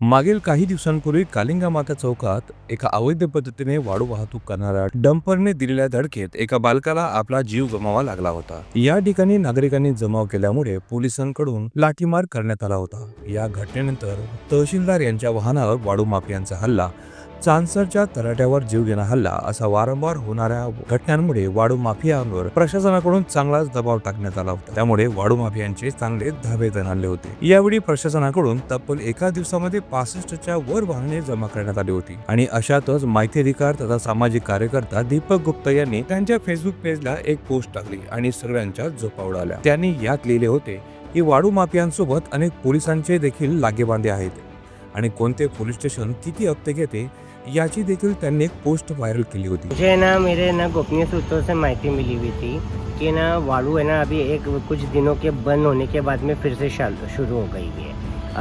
मागील काही दिवसांपूर्वी कालिंगा माता चौकात एका अवैध पद्धतीने वाळू वाहतूक करणाऱ्या डंपरने दिलेल्या धडकेत एका बालकाला आपला जीव गमावा लागला होता. या ठिकाणी नागरिकांनी जमाव केल्यामुळे पोलिसांकडून लाठीमार करण्यात आला होता. या घटनेनंतर तहसीलदार यांच्या वाहनावर वाळू माफियांचा हल्ला चांसरच्या तराट्यावर जीवघेणा हल्ला असा वारंवार होणाऱ्या घटनांमुळे वाडू माफियांवर प्रशासनाकडून चांगलाच दबाव टाकण्यात आला होता. त्यामुळे वाडू माफियांचे चांगले धाबे आणले होते. यावेळी प्रशासनाकडून तब्बल एका दिवसामध्ये पासष्टच्या वर वाहने जमा करण्यात आली होती. आणि अशातच माहिती अधिकार तथा सामाजिक कार्यकर्ता दीपक गुप्ता यांनी त्यांच्या फेसबुक पेजला एक पोस्ट टाकली आणि सगळ्यांच्या झोपा उडाल्या. त्यांनी यात लिहिले होते की वाडू माफियांसोबत अनेक पोलिसांचे देखील लागेबांधे आहेत. आणि कोणते पोलीस स्टेशन किती हप्ते घेते याची देखील त्यांनी एक पोस्ट व्हायरल केली होती. मुझे ना मेरे ना गोपनीय सूत्रों से माहिती मिली हुई थी कि ना वालू है ना अभी एक कुछ दिनों के बंद होने के बाद में फिर से शुरू हो गई है।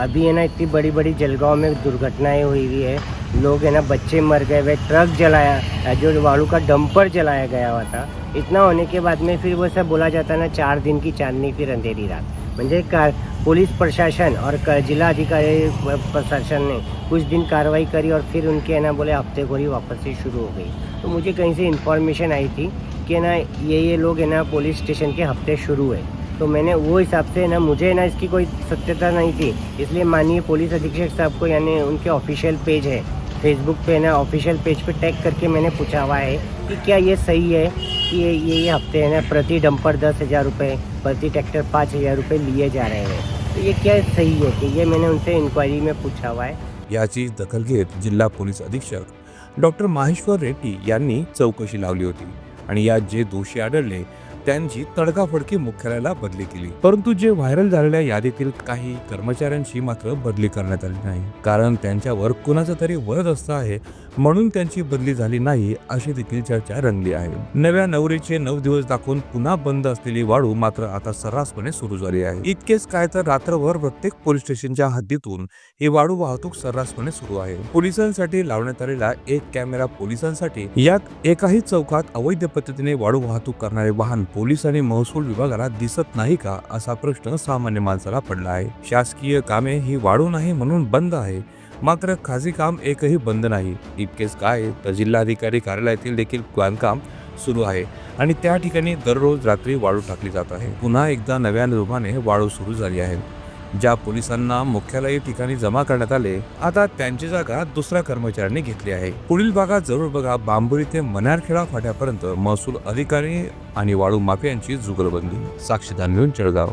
अभी है ना इतनी बड़ी बड़ी जलगांव में दुर्घटनाएँ हुई हुई है। लोग है ना बच्चे मर गए हुए ट्रक जलाया, जो वालू का डंपर जलाया गया हुआ था। इतना होने के बाद में फिर वो सब बोला जाता है ना चार दिन की चांदनी फिर अंधेरी रात। म्हणजे का पुलिस प्रशासन और जिला अधिकारी प्रशासन ने कुछ दिन कार्रवाई करी और फिर उनके, है ना, बोले हफ्तेखोरी वापस से शुरू हो गई। तो मुझे कहीं से इन्फॉर्मेशन आई थी कि, ना, ये ये लोग, है ना पुलिस स्टेशन के हफ़्ते शुरू है तो मैंने वो हिसाब से, ना, मुझे, ना, इसकी कोई सत्यता नहीं थी। इसलिए माननीय पुलिस अधीक्षक साहब को, यानी उनके ऑफिशियल पेज है फेसबुक पे, ना ऑफिशियल पेज पे टैग करके मैंने पूछा हुआ है कि क्या ये सही है? ये ये हफ्ते है ना प्रति डंपर दस हज़ार रुपये प्रति ट्रैक्टर पाँच हज़ार रुपये लिए जा रहे हैं। तो ये क्या सही है कि ये मैंने उनसे इंक्वायरी में पूछा हुआ है? याची दखल घेत जिल्हा पोलीस अधीक्षक डॉक्टर माहेश्वर रेड्डी यांनी चौकशी लावली होती आणि यात जे दोषी आढळले त्यांची तडकाफडकी मुख्यालयाला बदली केली. परंतु जे व्हायरल झालेल्या यादीतील काही कर्मचाऱ्यांची मात्र बदली करण्यात आली नाही. कारण त्यांच्यावर कुणाचा तरी वरद असतं आहे म्हणून त्यांची बदली झाली नाही अशी देखील चर्चा रंगली आहे. नव्या नवरीचे नऊ दिवस दाखवून पुन्हा बंद असलेली वाळू मात्र आता सर्रासपणे सुरू झाली आहे. इतकेच काय तर रात्रभर प्रत्येक पोलीस स्टेशनच्या हद्दीतून ही वाळू वाहतूक सर्रासपणे सुरू आहे. पोलिसांसाठी लावण्यात आलेला एक कॅमेरा पोलिसांसाठी यात एकाही चौकात अवैध पद्धतीने वाळू वाहतूक करणारे वाहन पोलीस आणि महसूल विभागाला दिसत नाही का असा प्रश्न सामान्य माणसाला पडला आहे. शासकीय कामे ही वाढू नाही म्हणून बंद आहे मात्र खाजगी काम एकही बंद नाही. इतकेच काय तर जिल्हाधिकारी कार्यालयातील देखील बांधकाम सुरू आहे आणि त्या ठिकाणी दररोज रात्री वाळू टाकली जात आहे. पुन्हा एकदा नव्या रूपाने वाळू सुरू झाली आहे ज्या पोलिसांना मुख्यालय ठिकाणी जमा करण्यात आले आता त्यांची जागा दुसऱ्या कर्मचाऱ्यांनी घेतली आहे. पुढील भागात जरूर बघा बांबुरी ते मनारखेडा फाट्यापर्यंत महसूल अधिकारी आणि वाळू माफियांची जुगलबंदी. साक्षीदान मिळून जळगाव.